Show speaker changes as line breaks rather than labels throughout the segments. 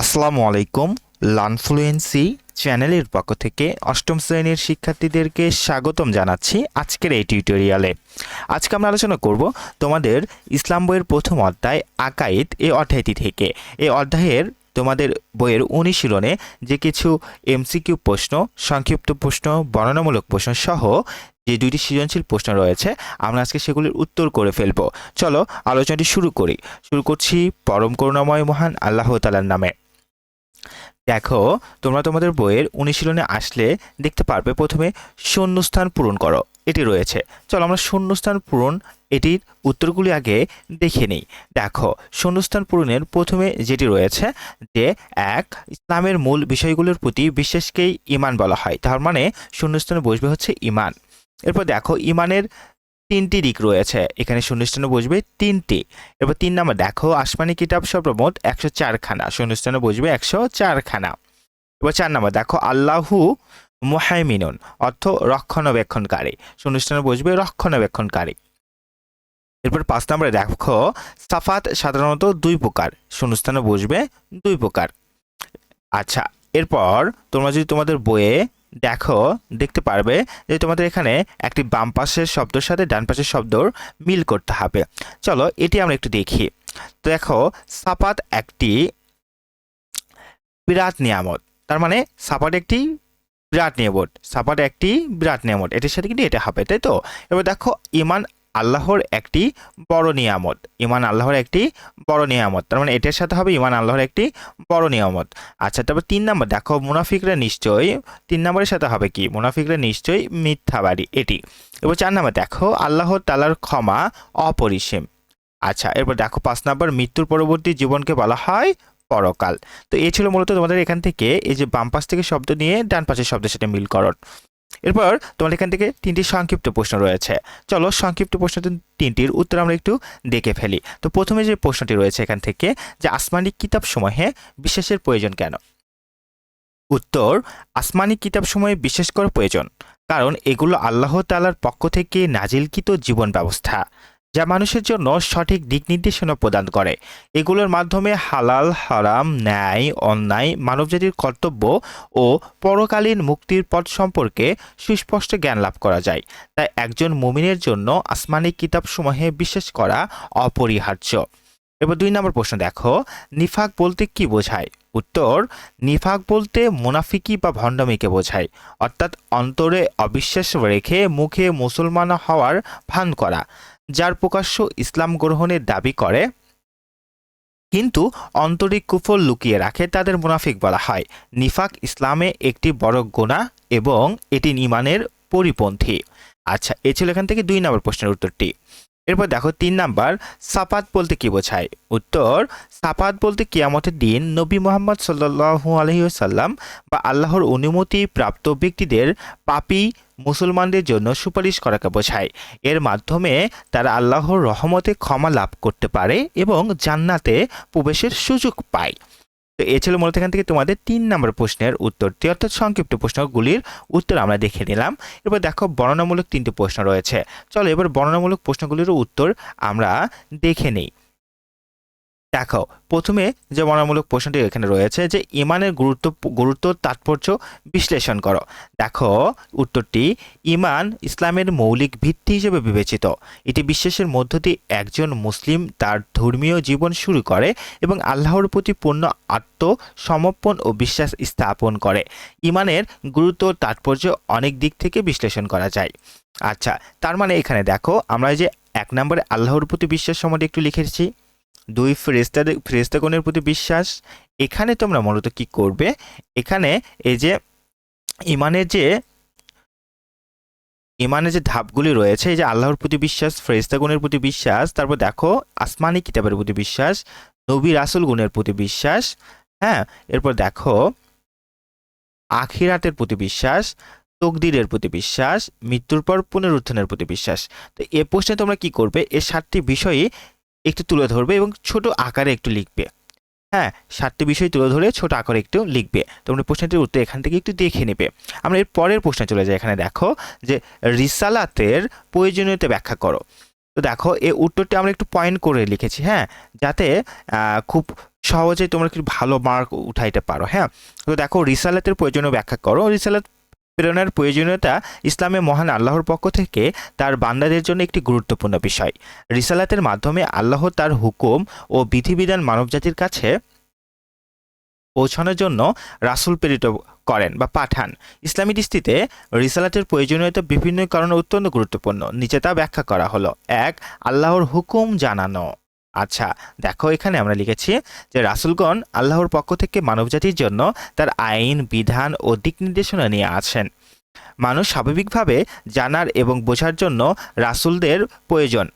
আসসালামু আলাইকুম লানফ্লুয়েন্সি চ্যানেলের পক্ষ থেকে অষ্টম শ্রেণির শিক্ষার্থীদেরকে স্বাগতম জানাচ্ছি আজকের এই টিউটোরিয়ালে। আজকে আমরা আলোচনা করব তোমাদের ইসলাম বইয়ের প্রথম অধ্যায় আকাইদ এই অধ্যায়টি থেকে। এই অধ্যায়ের তোমাদের বইয়ের অনুশীলনে যে কিছু এমসিকিউ প্রশ্ন, সংক্ষিপ্ত প্রশ্ন, বর্ণনামূলক প্রশ্ন সহ যে দুইটি সৃজনশীল প্রশ্ন রয়েছে, আমরা আজকে সেগুলির উত্তর করে ফেলব। চলো আলোচনাটি শুরু করি। শুরু করছি পরম করুণাময় মহান আল্লাহ তালার নামে। দেখো, তোমরা তোমাদের বইয়ের অনুশীলনে আসলে দেখতে পারবে প্রথমে শূন্যস্থান পূরণ করো, এটি রয়েছে। চলো আমরা শূন্যস্থান পূরণ, এটির উত্তরগুলি আগে দেখে নিই। দেখো, শূন্যস্থান পূরণের প্রথমে যেটি রয়েছে, যে এক, ইসলামের মূল বিষয়গুলোর প্রতি বিশ্বাসকেই ইমান বলা হয়। তার মানে শূন্যস্থানে বসবে হচ্ছে ইমান এরপর দেখো ইমানের তিনটি দিক রয়েছে। এখানে শূন্যস্থানে বসবে তিনটি। এবার তিন নম্বর, দেখো, আসমানি কিতাব সর্বমোট একশো চারখানা। শূন্যস্থানে বসবে একশো চারখানা। এবার চার নম্বর, দেখো, আল্লাহু মোহাইমিনুন, অর্থ রক্ষণাবেক্ষণকারী। শূন্যস্থানে বসবে রক্ষণাবেক্ষণকারী। এরপর পাঁচ নম্বরে, দেখো, সাফাত সাধারণত দুই প্রকার। শূন্যস্থানে বসবে দুই প্রকার। আচ্ছা এরপর তোমরা যদি তোমাদের বইয়ে দেখো, দেখতে পারবে যে তোমাদের এখানে একটি বাম পাশের শব্দের সাথে ডান পাশের শব্দর মিল করতে হবে। চলো, এটি আমরা একটু দেখি। তো দেখো, সাপাত একটি বিরাট নিয়ামত। তার মানে সাপাট একটি বিরাট নিয়ামত। সাপাট একটি বিরাট নিয়ামত। এটির সাথে কিন্তু এটা হবে, তাই তো? এবার দেখো, ইমান আল্লাহর একটি বড় নিয়ামত। ইমান আল্লাহর একটি বড় নিয়ামত। তার মানে এটার সাথে হবে ইমান আল্লাহর একটি বড় নিয়ামত। আচ্ছা তারপর তিন নম্বর, দেখো মুনাফিকরা নিশ্চয়ই, তিন নম্বরের সাথে হবে কি? মুনাফিকরা নিশ্চয়ই মিথ্যাবাদী এটি। এবার চার নম্বর, দেখো আল্লাহ তালার ক্ষমা অপরিসীম। আচ্ছা এরপর দেখো পাঁচ নম্বর, মৃত্যুর পরবর্তী জীবনকে বলা হয় পরকাল। তো এই ছিল মূলত তোমাদের এখান থেকে এই যে বাম পাশ থেকে শব্দ নিয়ে ডান পাশের শব্দের সাথে মিলকরণ এরপর তোমার এখান থেকে তিনটি সংক্ষিপ্ত প্রশ্ন রয়েছে। চলো সংক্ষিপ্ত প্রশ্ন তিনটির উত্তর আমরা একটু দেখে ফেলি। তো প্রথমে যে প্রশ্নটি রয়েছে এখান থেকে, যে আসমানি কিতাব সময়ে বিশ্বাসের প্রয়োজন কেন? উত্তর, আসমানি কিতাব সময়ে বিশ্বাস করা প্রয়োজন, কারণ এগুলো আল্লাহ তালার পক্ষ থেকে নাজিলকৃত জীবন ব্যবস্থা। যা মানুষের জন্য সঠিক দিক নির্দেশনা প্রদান করে। এগুলোর মাধ্যমে হালাল, হারাম, ন্যায়, অন্যায়, মানবজাতির কর্তব্য ও পরকালীন মুক্তির পথ সম্পর্কে সুস্পষ্ট জ্ঞান লাভ করা যায়। তাই একজন মুমিনের জন্য আসমানি কিতাবসমূহে বিশ্বাস করা অপরিহার্য। এবার দুই নম্বর প্রশ্ন দেখো, নিফাক বলতে কি বোঝায়? উত্তর, নিফাক বলতে মুনাফিকি বা ভণ্ডামিকে বোঝায়। অর্থাৎ অন্তরে অবিশ্বাস রেখে মুখে মুসলমান হওয়ার ভান করা। যার প্রকাশ্য ইসলাম গ্রহণের দাবি করে, কিন্তু আন্তরিক কুফল লুকিয়ে রাখে তাদের মুনাফিক বলা হয়। নিফাক ইসলামে একটি বড় গোনা এবং এটি ইমানের পরিপন্থী। আচ্ছা এ ছিল এখান থেকে দুই নম্বর প্রশ্নের উত্তরটি। এরপর দেখো তিন নাম্বার সাপাত বলতে কি বোঝায়? উত্তর সাপাত বলতে কিয়ামতের দিন নবী মোহাম্মদ সাল্লাহু আলহিসাল্লাম বা আল্লাহর অনুমতি প্রাপ্ত ব্যক্তিদের পাপী মুসলমানদের জন্য সুপারিশ করাকে বোঝায়। এর মাধ্যমে তারা আল্লাহর রহমতে ক্ষমা লাভ করতে পারে এবং জান্নাতে প্রবেশের সুযোগ পায়। তো এ ছিল মূলত এখান থেকে তোমাদের তিন নম্বর প্রশ্নের উত্তরটি, অর্থাৎ সংক্ষিপ্ত প্রশ্নগুলির উত্তর আমরা দেখে নিলাম। এবার দেখো বর্ণনামূলক তিনটি প্রশ্ন রয়েছে। চলো এবার বর্ণনামূলক প্রশ্নগুলির উত্তর আমরা দেখে নিই। দেখো প্রথমে যে বর্ণনামূলক প্রশ্নটি এখানে রয়েছে যে, ইমানের গুরুত্ব গুরুত্ব তাৎপর্য বিশ্লেষণ করো। দেখো, উত্তরটি, ইমান ইসলামের মৌলিক ভিত্তি হিসেবে বিবেচিত। এটি বিশ্বাসের মধ্য দিয়ে একজন মুসলিম তার ধর্মীয় জীবন শুরু করে এবং আল্লাহর প্রতি পূর্ণ আত্মসমর্পণ ও বিশ্বাস স্থাপন করে। ইমানের গুরুত্ব তাৎপর্য অনেক দিক থেকে বিশ্লেষণ করা যায়। আচ্ছা তার মানে এখানে দেখো, আমরা যে এক নম্বরে আল্লাহর প্রতি বিশ্বাস সম্বন্ধে একটু লিখেছি দুই ফ্রেস্তাদের ফ্রেস্তাগণের প্রতি বিশ্বাস। এখানে তোমরা মূলত কি করবে? এখানে এই যে ইমানের যে ইমানের যে ধাপগুলি রয়েছে, এই যে আল্লাহর প্রতি বিশ্বাস ফ্রেস্তাগুণের প্রতি বিশ্বাস, তারপর দেখো আসমানি কিতাবের প্রতি বিশ্বাস, নবী রাসুল গুণের প্রতি বিশ্বাস হ্যাঁ? এরপর দেখো আখিরাতের প্রতি বিশ্বাস, তকদিরের প্রতি বিশ্বাস, মৃত্যুর পর পুনরুত্থানের প্রতি বিশ্বাস। তো এ প্রশ্নে তোমরা কি করবে? এই সাতটি বিষয়ে একটু তুলে ধরবে এবং ছোট আকারে একটু লিখবে। হ্যাঁ সাতটি বিষয় তুলে ধরে ছোট আকারে একটু লিখবে। তোমরা প্রশ্নটির উত্তর এখান থেকে একটু দেখে নেবে। আমরা এর পরের প্রশ্নে চলে যাই। এখানে দেখো যে, রিসালাতের প্রয়োজনীয়তা ব্যাখ্যা করো। তো দেখো এই উত্তরটি আমরা একটু পয়েন্ট করে লিখেছি হ্যাঁ? যাতে খুব সহজে তোমরা কি ভালো মার্ক উঠাইতে পারো হ্যাঁ? তো দেখো, রিসালাতের প্রয়োজনীয় ব্যাখ্যা করো। রিসালাত প্রেরণার প্রয়োজনীয়তা ইসলামে মহান আল্লাহর পক্ষ থেকে তার বান্দাদের জন্য একটি গুরুত্বপূর্ণ বিষয়। রিসালাতের মাধ্যমে আল্লাহ তার হুকুম ও বিধিবিধান মানবজাতির কাছে পৌঁছানোর জন্য রাসূল প্রেরিত করেন বা পাঠান। ইসলামী দৃষ্টিতে রিসালাতের প্রয়োজনীয়তা বিভিন্ন কারণে অত্যন্ত গুরুত্বপূর্ণ। নিচে তা ব্যাখ্যা করা হলো। এক, আল্লাহর হুকুম জানানো। আচ্ছা দেখো এখানে আমরা লিখেছি যে রাসুলগণ আল্লাহর পক্ষ থেকে মানবজাতির জন্য তার আইন, বিধান ও দিক নির্দেশনা নিয়ে আছেন। মানুষ স্বাভাবিকভাবে জানার এবং বোঝার জন্য রাসুলদের প্রয়োজন।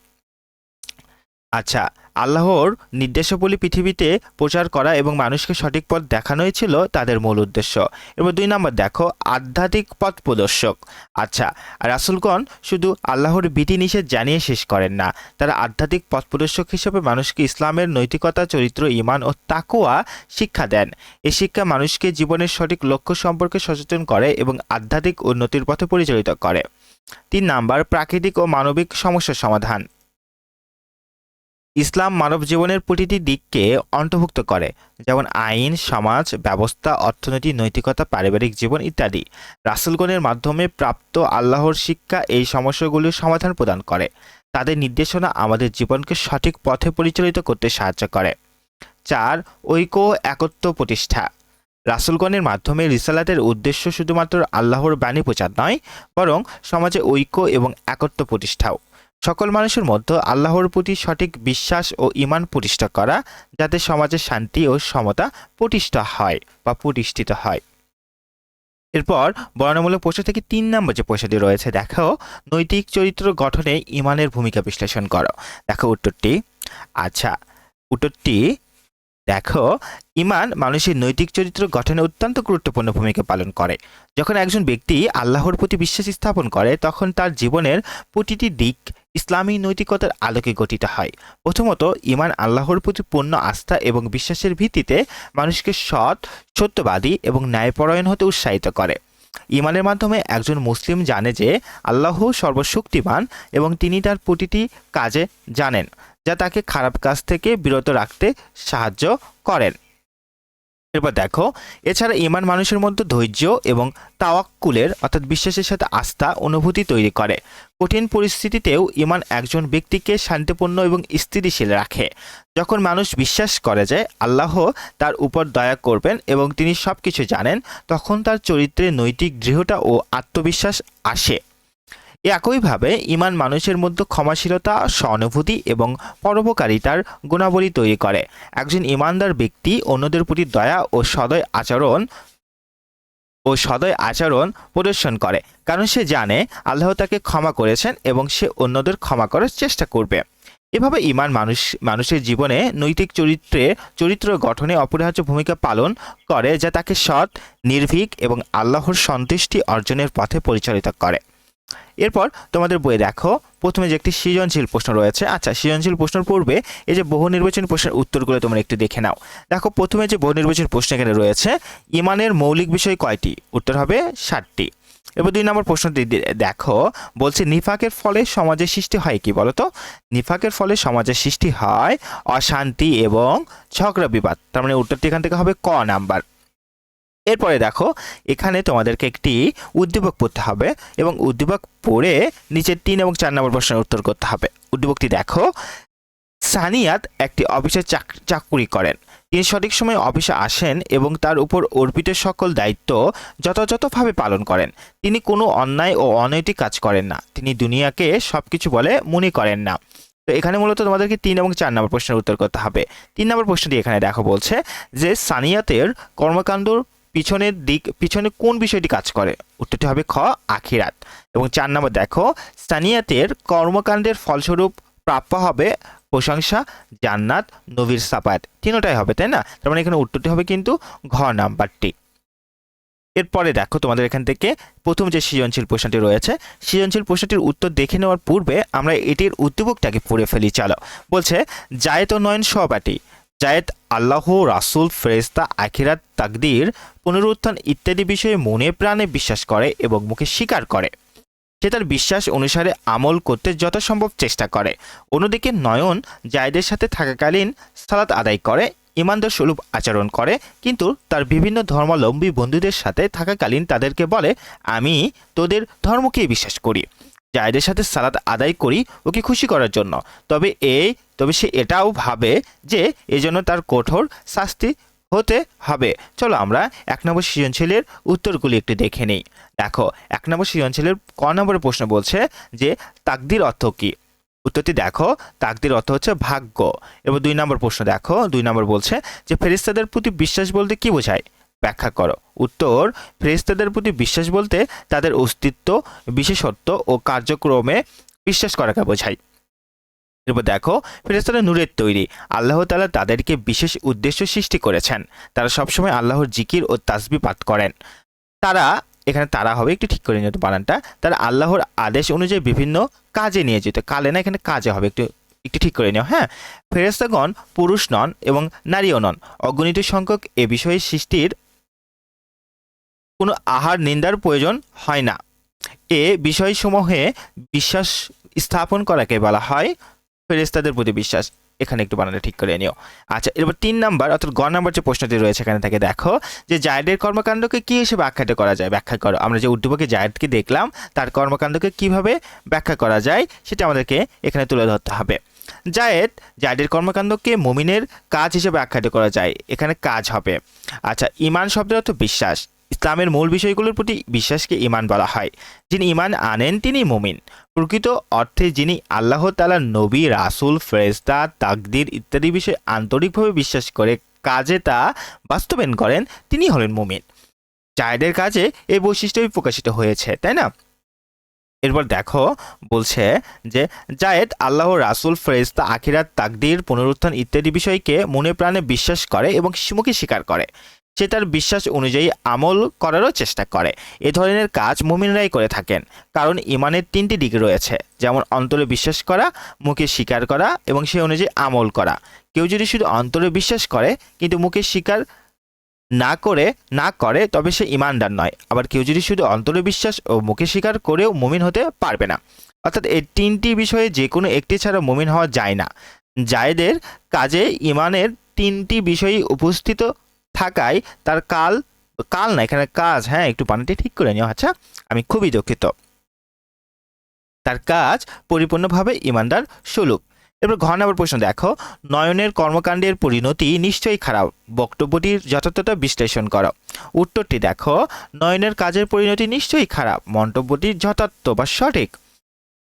আচ্ছা আল্লাহর নির্দেশাবলী পৃথিবীতে প্রচার করা এবং মানুষকে সঠিক পথ দেখানোই ছিল তাদের মূল উদ্দেশ্য। এবার দুই নম্বর দেখো, আধ্যাত্মিক পথ প্রদর্শক। আচ্ছা রাসুলগণ শুধু আল্লাহর বিধি নিষেধ জানিয়ে শেষ করেন না, তারা আধ্যাত্মিক পথ প্রদর্শক হিসেবে মানুষকে ইসলামের নৈতিকতা, চরিত্র ইমান ও তাকুয়া শিক্ষা দেন। এই শিক্ষা মানুষকে জীবনের সঠিক লক্ষ্য সম্পর্কে সচেতন করে এবং আধ্যাত্মিক উন্নতির পথে পরিচালিত করে। তিন নাম্বার, প্রাকৃতিক ও মানবিক সমস্যার সমাধান। ইসলাম মানব জীবনের প্রতিটি দিককে অন্তর্ভুক্ত করে, যেমন আইন, সমাজ, ব্যবস্থা, অর্থনীতি, নৈতিকতা, পারিবারিক জীবন ইত্যাদি। রাসুলগণের মাধ্যমে প্রাপ্ত আল্লাহর শিক্ষা এই সমস্যাগুলির সমাধান প্রদান করে। তাদের নির্দেশনা আমাদের জীবনকে সঠিক পথে পরিচালিত করতে সাহায্য করে। চার, ঐক্য একত্ব প্রতিষ্ঠা। রাসুলগণের মাধ্যমে রিসালাতের উদ্দেশ্য শুধুমাত্র আল্লাহর বাণী প্রচার নয়, বরং সমাজে ঐক্য এবং একত্ব প্রতিষ্ঠাও। সকল মানুষের মধ্যে আল্লাহর প্রতি সঠিক বিশ্বাস ও ইমান প্রতিষ্ঠা করা, যাতে সমাজে শান্তি ও সমতা প্রতিষ্ঠা হয় বা প্রতিষ্ঠিত হয়। এরপর বর্ণমূলক প্রশ্ন থেকে তিন নম্বর যে প্রশ্নটি রয়েছে, দেখো, নৈতিক চরিত্র গঠনে ইমানের ভূমিকা বিশ্লেষণ করো। দেখো উত্তরটি। আচ্ছা উত্তরটি দেখো, ইমান মানুষের নৈতিক চরিত্র গঠনে অত্যন্ত গুরুত্বপূর্ণ ভূমিকা পালন করে। যখন একজন ব্যক্তি আল্লাহর প্রতি বিশ্বাস স্থাপন করে, তখন তার জীবনের প্রতিটি দিক ইসলামী নৈতিকতার আলোকে গঠিত হয়। প্রথমত, ইমান আল্লাহর প্রতি পূর্ণ আস্থা এবং বিশ্বাসের ভিত্তিতে মানুষকে সৎ, সত্যবাদী এবং ন্যায়পরায়ণ হতে উৎসাহিত করে। ইমানের মাধ্যমে একজন মুসলিম জানে যে, আল্লাহ সর্বশক্তিমান এবং তিনি তার প্রতিটি কাজে জানেন। যা তাকে খারাপ কাজ থেকে বিরত রাখতে সাহায্য করেন। এরপর দেখো, এছাড়া ইমান মানুষের মধ্যে ধৈর্য এবং তাওয়াক্কুলের, অর্থাৎ বিশ্বাসের সাথে আস্থা, অনুভূতি তৈরি করে। কঠিন পরিস্থিতিতেও ইমান একজন ব্যক্তিকে শান্তিপূর্ণ এবং স্থিতিশীল রাখে। যখন মানুষ বিশ্বাস করে যে আল্লাহ তার উপর দয়া করবেন এবং তিনি সব কিছু জানেন, তখন তার চরিত্রে নৈতিক দৃঢ়তা ও আত্মবিশ্বাস আসে। একইভাবে ইমান মানুষের মধ্যে ক্ষমাশীলতা, সহানুভূতি এবং পরোপকারিতার গুণাবলী তৈরি করে। একজন ইমানদার ব্যক্তি অন্যদের প্রতি দয়া ও সদয় আচরণ ও সদয় আচরণ প্রদর্শন করে, কারণ সে জানে আল্লাহ তাকে ক্ষমা করেছেন এবং সে অন্যদের ক্ষমা করার চেষ্টা করবে। এভাবে ইমান মানুষ, মানুষের জীবনে নৈতিক চরিত্রে, চরিত্র গঠনে অপরিহার্য ভূমিকা পালন করে, যা তাকে সৎ, নির্ভীক এবং আল্লাহর সন্তুষ্টি অর্জনের পথে পরিচালিত করে। এরপর তোমাদের বইয়ে দেখো, প্রথমে যে একটি সৃজনশীল প্রশ্ন রয়েছে আচ্ছা সৃজনশীল প্রশ্নের পূর্বে এই যে বহু নির্বাচনী প্রশ্নের উত্তরগুলো তোমরা একটু দেখে নাও। দেখো, প্রথমে যে বহু নির্বাচনী প্রশ্ন এখানে রয়েছে, ইমানের মৌলিক বিষয় কয়টি? উত্তর হবে ষাটটি। এবার দুই নম্বর প্রশ্নটি দেখো, বলছে নিফাকের ফলে সমাজের সৃষ্টি হয় কি বলতো? নিফাকের ফলে সমাজের সৃষ্টি হয় অশান্তি এবং ঝগড়া বিবাদ। তার মানে উত্তরটি এখান থেকে হবে ক নাম্বার। এরপরে দেখো, এখানে তোমাদেরকে একটি উদ্দীপক পড়তে হবে এবং উদ্দীপক পড়ে নিচের তিন এবং চার নম্বর প্রশ্নের উত্তর করতে হবে। উদ্দীপকটি দেখো, সানিয়াত একটি অফিসে চাক- চাকুরি করেন। তিনি সঠিক সময়ে অফিসে আসেন এবং তার উপর অর্পিত সকল দায়িত্ব যথাযথভাবে পালন করেন। তিনি কোনো অন্যায় ও অনৈতিক কাজ করেন না। তিনি দুনিয়াকে সব কিছু বলে মনে করেন না। তো এখানে মূলত তোমাদেরকে তিন এবং চার নম্বর প্রশ্নের উত্তর করতে হবে। তিন নম্বর প্রশ্নটি এখানে দেখো বলছে যে, সানিয়াতের কর্মকাণ্ডর পিছনের দিক, পিছনে কোন বিষয়টি কাজ করে? উত্তরটি হবে খ, আখিরাত। এবং চার নম্বর, দেখো সানিয়াতের কর্মকাণ্ডের ফলস্বরূপ প্রাপ্য হবে প্রশংসা, জান্নাত, নবীর সাপাত তিনোটাই হবে, তাই না? তার মানে এখানে উত্তরটি হবে কিন্তু ঘ নাম্বারটি। এরপরে দেখো, তোমাদের এখান থেকে প্রথম যে সৃজনশীল প্রশ্নটি রয়েছে, সৃজনশীল প্রশ্নটির উত্তর দেখে নেওয়ার পূর্বে আমরা এটির উদ্দীপকটাকে পড়ে ফেলি। চলো, বলছে, জায়েত নয়ন সহপাঠী। জায়েদ আল্লাহ, রাসুল ফেরেস্তা আখিরাত, তাকদির, পুনরুত্থান ইত্যাদি বিষয়ে মনে প্রাণে বিশ্বাস করে এবং মুখে স্বীকার করে। সে তার বিশ্বাস অনুসারে আমল করতে যথাসম্ভব চেষ্টা করে। অন্যদিকে নয়ন জায়েদের সাথে থাকাকালীন সালাত আদায় করে ইমানদার স্বরূপ আচরণ করে, কিন্তু তার বিভিন্ন ধর্মাবলম্বী বন্ধুদের সাথে থাকাকালীন তাদেরকে বলে, আমি তোদের ধর্মকেই বিশ্বাস করি। জায়দের সাথে সালাদ আদায় করি ওকে খুশি করার জন্য। তবে এই তবে সে এটাও ভাবে যে এজন্য তার কঠোর শাস্তি হতে হবে। চলো আমরা এক নম্বর সৃজনশীলের উত্তরগুলি একটু দেখে নিই। দেখো, এক নম্বর সৃজনশীলের ক নম্বরের প্রশ্ন বলছে যে, তাকদির অর্থ কী? উত্তরটি দেখো, তাকদির অর্থ হচ্ছে ভাগ্য। এবার দুই নম্বর প্রশ্ন দেখো, দুই নম্বর বলছে যে ফেরিস্তাদের প্রতি বিশ্বাস বলতে কি বোঝায়? ব্যাখ্যা করো। উত্তর ফেরিস্তাদের প্রতি বিশ্বাস বলতে তাদের অস্তিত্ব, বিশেষত্ব ও কার্যক্রমে বিশ্বাস করাকে বোঝায়। এরপর দেখো ফেরেস্তারা নূরের তৈরি। আল্লাহ তালা তাদেরকে বিশেষ উদ্দেশ্য সৃষ্টি করেছেন। তারা সবসময় আল্লাহর জিকির ও তাসবি পাঠ করেন। তারা, এখানে তারা হবে, একটু ঠিক করে নিতে বানানটা। তারা আল্লাহর আদেশ অনুযায়ী বিভিন্ন কাজে নিয়ে যেত কালে না, এখানে কাজে হবে, একটু একটু ঠিক করে নিও হ্যাঁ? ফেরেস্তাগণ পুরুষ নন এবং নারীও নন। অগণিত সংখ্যক এ বিষয়ে সৃষ্টির কোনো আহার নিন্দার প্রয়োজন হয় না। এ বিষয়সমূহে বিশ্বাস স্থাপন করাকে বলা হয় ফেরেস্তাদের প্রতি বিশ্বাস। এখানে একটু বানানটা ঠিক করে নিও। আচ্ছা এরপর তিন নাম্বার, অর্থাৎ গ নাম্বার যে প্রশ্নটি রয়েছে এখানে থেকে দেখো যে জায়দের কর্মকাণ্ডকে কী হিসেবে আখ্যায়িত করা যায়, ব্যাখ্যা করো। আমরা যে উদ্দীপকে জায়দকে দেখলাম, তার কর্মকাণ্ডকে কীভাবে ব্যাখ্যা করা যায় সেটা আমাদেরকে এখানে তুলে ধরতে হবে। জায়েদ, জায়েদের কর্মকাণ্ডকে মুমিনের কাজ হিসেবে আখ্যায়িত করা যায়। এখানে কাজ হবে। আচ্ছা ইমান শব্দের অর্থ বিশ্বাস। ইসলামের মূল বিষয়গুলোর প্রতি বিশ্বাসকে ইমান বলা হয়। যিনি ইমান আনেন, তিনি মুমিন। প্রকৃত অর্থে যিনি আল্লাহ তালা নবী, রাসুল ফেরেস্তা তাকদির ইত্যাদি বিষয়ে আন্তরিকভাবে বিশ্বাস করে কাজে তা বাস্তবায়ন করেন, তিনি হলেন মুমিন। জায়েদের কাজে এই বৈশিষ্ট্যই প্রকাশিত হয়েছে, তাই না? এরপর দেখো, বলছে যে জায়েদ আল্লাহ, রাসুল ফেরেস্তা আখিরাত, তাকদির, পুনরুত্থান ইত্যাদি বিষয়কে মনে প্রাণে বিশ্বাস করে এবং মুখে স্বীকার করে। সে তার বিশ্বাস অনুযায়ী আমল করারও চেষ্টা করে। এ ধরনের কাজ মুমিনরাই করে থাকেন, কারণ ইমানের তিনটি দিক রয়েছে। যেমন অন্তরে বিশ্বাস করা, মুখে স্বীকার করা এবং সে অনুযায়ী আমল করা। কেউ যদি শুধু অন্তরে বিশ্বাস করে, কিন্তু মুখে স্বীকার না করে না করে, তবে সে ইমানদার নয়। আবার কেউ যদি শুধু অন্তরে বিশ্বাস ও মুখে স্বীকার করেও মুমিন হতে পারবে না। অর্থাৎ এই তিনটি বিষয়ে যে কোনো একটি ছাড়া মুমিন হওয়া যায় না। জায়েদের কাজে ইমানের তিনটি বিষয়ই উপস্থিত থাকায় তার কাল কাল না, এখানে কাজ হ্যাঁ একটু পানিটি ঠিক করে নিও আচ্ছা আমি খুবই দুঃখিত। তার কাজ পরিপূর্ণভাবে ইমানদার সুলুক এবার ঘর নাম্বার প্রশ্ন, দেখো, নয়নের কর্মকাণ্ডের পরিণতি নিশ্চয়ই খারাপ। বক্তব্যটির যথার্থতা বিশ্লেষণ করো। উত্তরটি দেখো, নয়নের কাজের পরিণতি নিশ্চয়ই খারাপ। মন্তব্যটি যথার্থ বা সঠিক।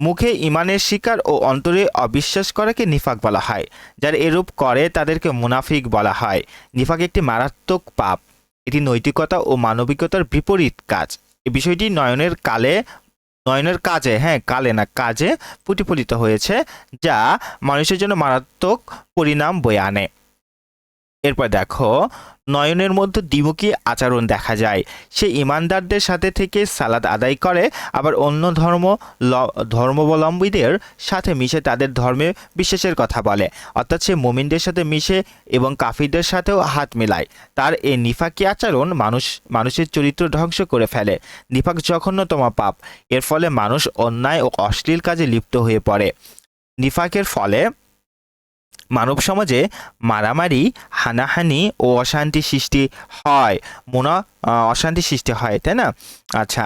মুখে ইমানের শিকার ও অন্তরে অবিশ্বাস করাকে নিফাক বলা হয়, যারা এরূপ করে তাদেরকে মুনাফিক বলা হয়। নিফাক একটি মারাত্মক পাপ। এটি নৈতিকতা ও মানবিকতার বিপরীত কাজ। এ বিষয়টি নয়নের কালে, নয়নের কাজে হ্যাঁ কালে না, কাজে প্রতিফলিত হয়েছে, যা মানুষের জন্য মারাত্মক পরিণাম বয়ে আনে। এরপর দেখো, নয়নের মধ্যে দ্বিমুখী আচরণ দেখা যায়। সে ইমানদারদের সাথে থেকে সালাদ আদায় করে, আবার অন্য ধর্ম ধর্মাবলম্বীদের সাথে মিশে তাদের ধর্মে বিশ্বাসের কথা বলে। অর্থাৎ সে মুমিনদের সাথে মিশে এবং কাফিরদের সাথেও হাত মেলায়। তার এই নিফাকি আচরণ মানুষ, মানুষের চরিত্র ধ্বংস করে ফেলে। নিফাক জঘন্যতম পাপ। এর ফলে মানুষ অন্যায় ও অশ্লীল কাজে লিপ্ত হয়ে পড়ে। নিফাকের ফলে মানব সমাজে মারামারি, হানাহানি ও অশান্তি সৃষ্টি হয়। মনে অশান্তি সৃষ্টি হয়, তাই না? আচ্ছা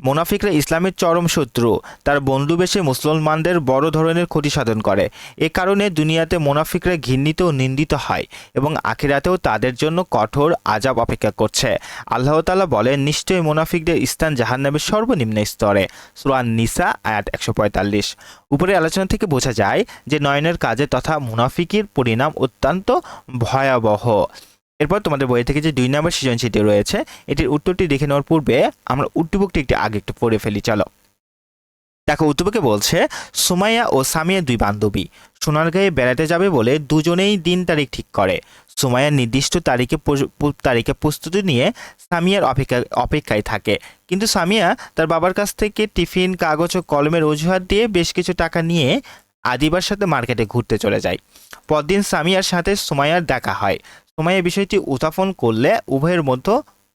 মোনাফিকরা ইসলামের চরম শত্রু। তার বন্ধু বেশে মুসলমানদের বড় ধরনের ক্ষতি সাধন করে। এ কারণে দুনিয়াতে মোনাফিকরা ঘৃণিত ও নিন্দিত হয় এবং আখিরাতেও তাদের জন্য কঠোর আজাব অপেক্ষা করছে। আল্লাহ তাআলা বলেন, নিশ্চয়ই মোনাফিকদের স্থান জাহান্নামের সর্বনিম্ন স্তরে। সুরান নিসা আয়াত একশো পঁয়তাল্লিশ। উপরে আলোচনা থেকে বোঝা যায় যে নয়নের কাজে তথা মুনাফিকির পরিণাম অত্যন্ত ভয়াবহ। এরপর তোমাদের বই থেকে যে দুই নম্বর সৃজনশীলটি রয়েছে, এটির উত্তরটি দেখে নেওয়ার পূর্বে আমরা উদ্দীপকটি একটি আগে একটু পড়ে ফেলি, চলো। দেখো উদ্দীপকে বলছে, সুমাইয়া ও সামিয়া দুই বান্ধবী, সোনারগাঁয়ে বেড়াতে যাবে বলে দুজনেই দিন তারিখ ঠিক করে। সুমাইয়া নির্দিষ্ট তারিখে তারিখে প্রস্তুতি নিয়ে সামিয়ার অপেক্ষা, অপেক্ষায় থাকে। কিন্তু সামিয়া তার বাবার কাছ থেকে টিফিন, কাগজ ও কলমের অজুহাত দিয়ে বেশ কিছু টাকা নিয়ে আদিবার সাথে মার্কেটে ঘুরতে চলে যায়। পরদিন সামিয়ার সাথে সুমাইয়ার দেখা হয়। সুমাইয়া বিষয়টি উত্থাপন করলে উভয়ের মধ্যে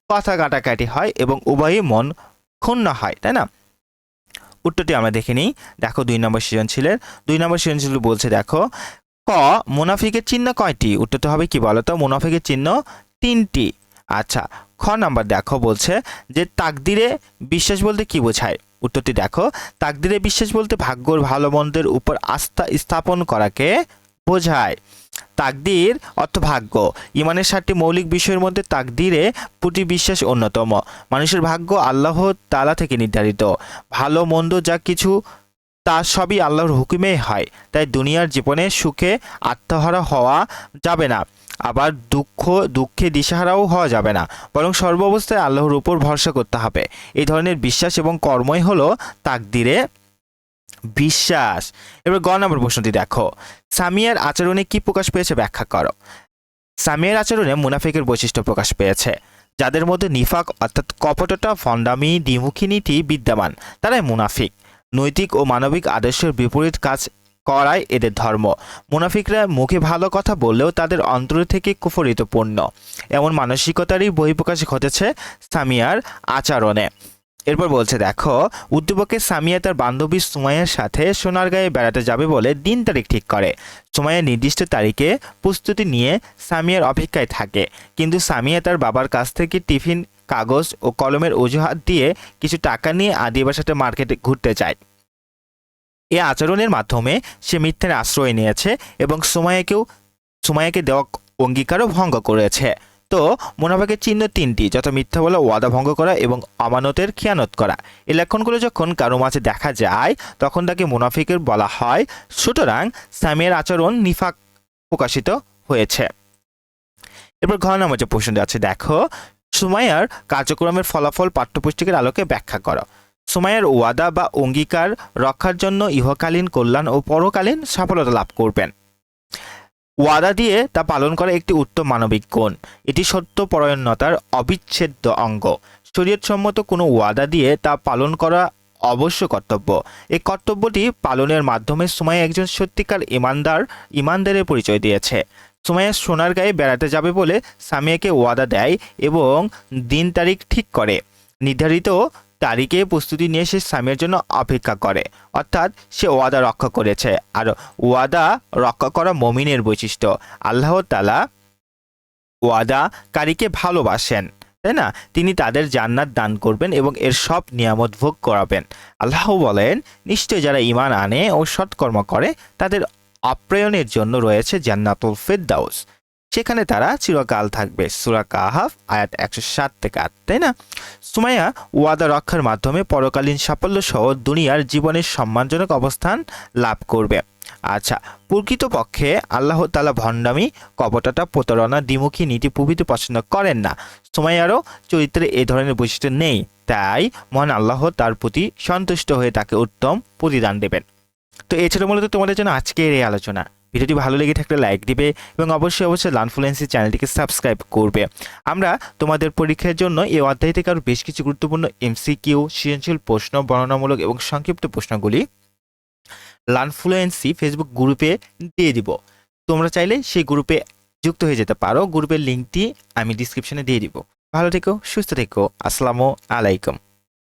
কথা কাটাকাটি হয় এবং উভয়ই মন ক্ষুণ্ণ হয়, তাই না? উত্তরটি আমরা দেখে নিই। দেখো, দুই নম্বর সৃজনশীলের, দুই নম্বর সৃজনশীল বলছে, দেখো, ক, মুনাফিকের চিহ্ন কয়টি? উত্তরটা হবে কি বলতো? মুনাফিকের চিহ্ন তিনটি। আচ্ছা খ নাম্বার দেখো বলছে যে তাকদিরে বিশ্বাস বলতে কি বোঝায়? উত্তরটি দেখো, তাকদিরে বিশ্বাস বলতে ভাগ্যর ভালো মন্দের উপর আস্থা স্থাপন করাকে বোঝায়। তাকদির অর্থ ভাগ্য। ইমানের সাতটি মৌলিক বিষয়ের মধ্যে তাকদিরে প্রতি বিশ্বাস অন্যতম। মানুষের ভাগ্য আল্লাহ তালা থেকে নির্ধারিত। ভালো, মন্দ যা কিছু, তা সবই আল্লাহর হুকুমেই হয়। তাই দুনিয়ার জীবনে সুখে আত্মহারা হওয়া যাবে না। আবার দুঃখ, দুঃখে দিশাহারাও হওয়া যাবে না। বরং সর্বাবস্থায় আল্লাহর উপর ভরসা করতে হবে। এই ধরনের বিশ্বাস এবং কর্মই হলো তাকদিরে বিশ্বাস। এবার গ নম্বর প্রশ্নটি দেখো। সামিয়ার আচরণে কি প্রকাশ পেয়েছে ব্যাখ্যা করো। সামিয়ার আচরণে মুনাফিকের বৈশিষ্ট্য প্রকাশ পেয়েছে। যাদের মধ্যে নিফাক অর্থাৎ কপটতা, ফন্ডামি দ্বিমুখী নীতি বিদ্যমান, তারাই মুনাফিক। নৈতিক ও মানবিক আদর্শের বিপরীত কাজ করাই এদের ধর্ম। মুনাফিকরা মুখে ভালো কথা বললেও তাদের অন্তর থেকে কুফরিতপূর্ণ এমন মানসিকতারই বহিঃপ্রকাশ ঘটেছে সামিয়ার আচরণে। এরপর বলছে, দেখো উদ্দীপকে সামিয়া তার বান্ধবী সুমাইয়ার সাথে সোনারগাঁয়ে বেড়াতে যাবে বলে দিন তারিখ ঠিক করে। সুমাইয়া নির্দিষ্ট তারিখে প্রস্তুতি নিয়ে সামিয়ার অপেক্ষায় থাকে। কিন্তু সামিয়া তার বাবার কাছ থেকে টিফিন, কাগজ ও কলমের অজুহাত দিয়ে কিছু টাকা নিয়ে আদিবার সাথে মার্কেটে ঘুরতে যায়। এ আচরণের মাধ্যমে সে মিথ্যের আশ্রয় নিয়েছে এবং সুমাইয়াকেও, সুমাইয়াকে দেওয়া অঙ্গীকারও ভঙ্গ করেছে। তো মুনাফাকের চিহ্ন তিনটি, যথা মিথ্যা বলা, ওয়াদা ভঙ্গ করা এবং অমানতের খেয়ানত করা। এই লক্ষণগুলো যখন কারও মাঝে দেখা যায়, তখন তাকে মুনাফিকের বলা হয়। সুতরাং সামিয়ার আচরণ নিফাক প্রকাশিত হয়েছে। এরপর ঘর নামার যে প্রশ্নটি আছে, দেখো, সুমাইয়ার কার্যক্রমের ফলাফল পাঠ্যপুস্তকের আলোকে ব্যাখ্যা করো। সুমাইয়ার ওয়াদা বা অঙ্গীকার রক্ষার জন্য ইহকালীন কল্যাণ ও পরকালীন সফলতা লাভ করবেন। ওয়াদা দিয়ে তা পালন করা একটি উত্তম মানবিক গুণ। এটি সত্য পরায়ণতার অবিচ্ছেদ্য অঙ্গ। শরীয়তসম্মত কোনো ওয়াদা দিয়ে তা পালন করা অবশ্য কর্তব্য। এই কর্তব্যটি পালনের মাধ্যমে সুমাইয়া একজন সত্যিকার ইমানদার, ইমানদারের পরিচয় দিয়েছে। সুমাইয়া সোনার গায়ে বেড়াতে যাবে বলে সামিয়াকে ওয়াদা দেয় এবং দিন তারিখ ঠিক করে। নির্ধারিত তারিখে প্রস্তুতি নিয়ে সে স্বামীর জন্য অপেক্ষা করে। অর্থাৎ সে ওয়াদা রক্ষা করেছে। আর ওয়াদা রক্ষা করা মমিনের বৈশিষ্ট্য। আল্লাহ তালা ওয়াদা ওয়াদাকারীকে ভালোবাসেন, তাই না? তিনি তাদের জান্নাত দান করবেন এবং এর সব নিয়ামত ভোগ করাবেন। আল্লাহ বলেন, নিশ্চয় যারা ইমান আনে ও সৎকর্ম করে, তাদের অপ্রায়ণের জন্য রয়েছে জান্নাতুল ফেরদাউস। সেখানে তারা চিরকাল থাকবে। সুরা কাহাফ, আয়াত একশো সাত থেকে আট, তাই না? সুমাইয়া ওয়াদা রক্ষার মাধ্যমে পরকালীন সাফল্য সহ দুনিয়ার জীবনের সম্মানজনক অবস্থান লাভ করবে। আচ্ছা প্রকৃতপক্ষে আল্লাহ তালা ভণ্ডামি, কপটতা, প্রতারণা, দ্বিমুখী নীতি প্রভৃতি পছন্দ করেন না। সুমাইয়ারও চরিত্রে এ ধরনের বৈশিষ্ট্য নেই, তাই মহান আল্লাহ তার প্রতি সন্তুষ্ট হয়ে তাকে উত্তম প্রতিদান দেবেন। তো এছাড়া মূলত তোমাদের জন্য আজকের এই আলোচনা। ভিডিওটি ভালো লেগে থাকলে লাইক দিবে এবং অবশ্যই অবশ্যই লানফ্লুয়েন্সি চ্যানেলটিকে সাবস্ক্রাইব করবে। আমরা তোমাদের পরীক্ষার জন্য এই অধ্যায় থেকে আরও বেশ কিছু গুরুত্বপূর্ণ এমসিকিউ সৃজনশীল প্রশ্ন, বর্ণনামূলক এবং সংক্ষিপ্ত প্রশ্নগুলি লানফ্লুয়েন্সি ফেসবুক গ্রুপে দিয়ে দিব। তোমরা চাইলে সেই গ্রুপে যুক্ত হয়ে যেতে পারো। গ্রুপের লিঙ্কটি আমি ডিসক্রিপশনে দিয়ে দিব। ভালো থেকো, সুস্থ থেকো। আসসালামু আলাইকুম।